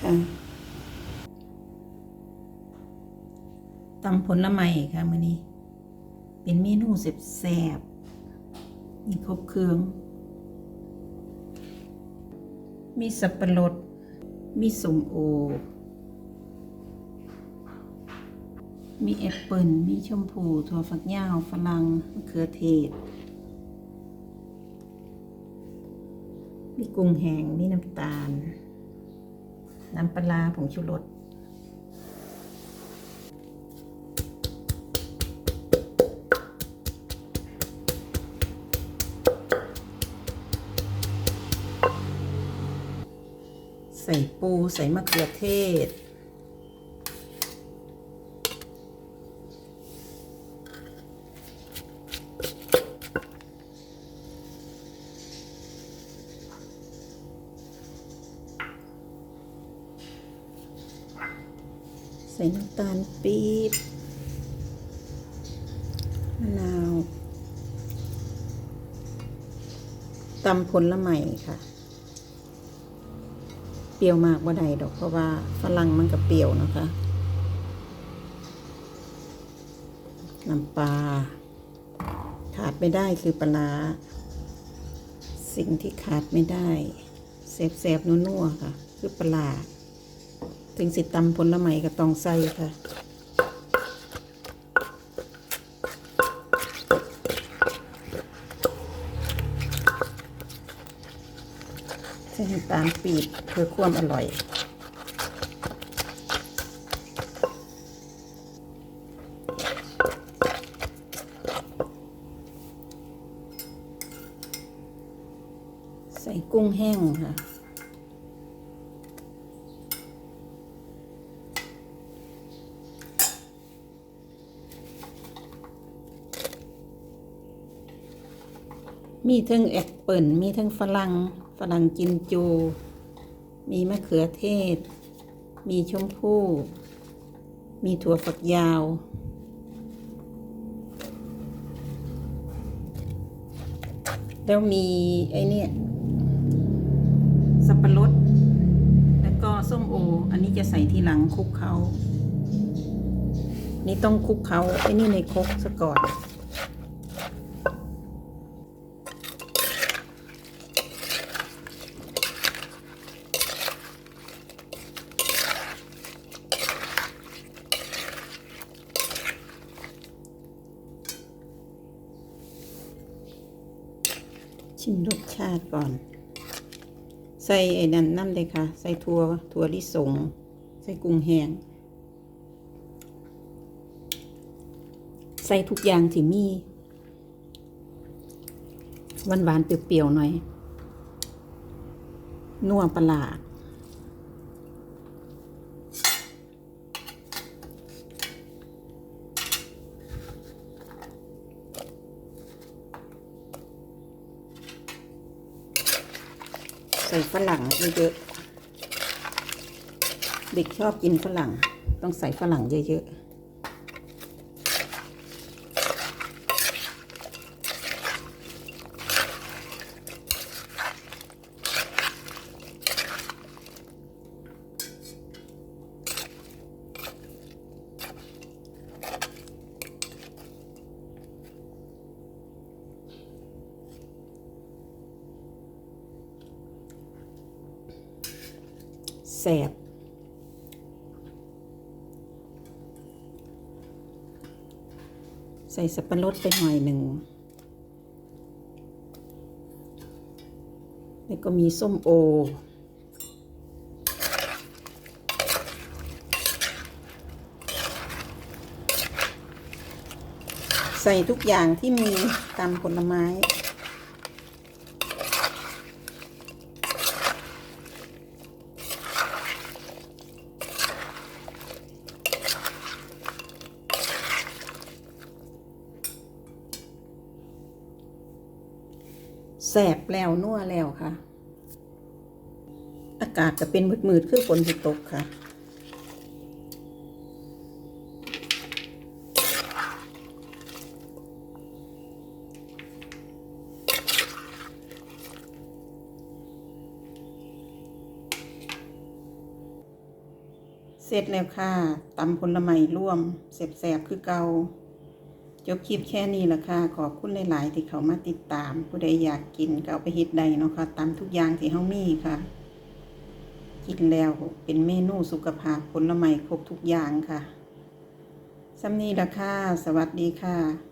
ค่ะตำผลไม้ค่ะมื้อนี้ เป็นเมนูแซ่บๆมีครบเครื่อง มีสับปะรด มีส้มโอ มีแอปเปิลมีชมพูถั่วฝักยาวฝรั่งมะเขือเทศ มีกุ้งแห้งมีน้ำตาล น้ำปลาผงชูรสใส่ปูใส่มะเขือเทศ ส่น้ำตาลปี๊บมะนาวตำผลลไม้ค่ะ เปรี้ยวมากว่าใดดอกเพราะว่าฝรั่งมันก็เปรี้ยวนะคะน้ำปลาขาดไม่ได้คือปลาสิ่งที่ขาดไม่ได้แสบๆนัวๆค่ะ คือปลา ถึงสิตำผลไม้ก็ต้องใส่ค่ะใส่น้ำตาลปี๊บเพื่อความอร่อยใส่กุ้งแห้งค่ะ มีทั้งแอปเปิลมีทั้งฝรั่งฝรั่งกินจู มีมะเขือเทศ มีชมพู่ มีถั่วฝักยาว แล้วมีไอ้เนี่ยสับปะรด แล้วก็ส้มโอ อันนี้จะใส่ทีหลังคลุกเขา นี่ต้องคลุกเขาไอ้นี่ในครกซะก่อน ชิมรสชาติก่อน ใส่ไอ้นั่นน้ำเลยค่ะ ใส่ถั่วถั่วลิสง ใส่กุ้งแห้ง ใส่ทุกอย่างที่มีหวานๆเปรี้ยวๆหน่อยนัวประหลาด ใส่ฝรั่งเยอะๆ เด็กชอบกินฝรั่ง ต้องใส่ฝรั่งเยอะๆ แสบ ใส่สับปะรดไปหน่อยหนึ่ง แล้วก็มีส้มโอ ใส่ทุกอย่างที่มีตามผลไม้ แสบแล้วนัวแล้วค่ะ อากาศจะเป็นมืดๆคือฝนสิตกค่ะ เสร็จแล้วค่ะตำผลไม้ร่วมแสบๆคือเกา จบคลิปแค่นี้ละค่ะ ขอบคุณหลาย ๆ ที่เขามาติดตาม ผู้ใดอยากกินก็เอาไปเฮ็ดใดเนาะค่ะตามทุกอย่างที่เฮามีค่ะ กินแล้วเป็นเมนูสุขภาพผลไม้ครบทุกอย่างค่ะสำนีละค่ะ สวัสดีค่ะ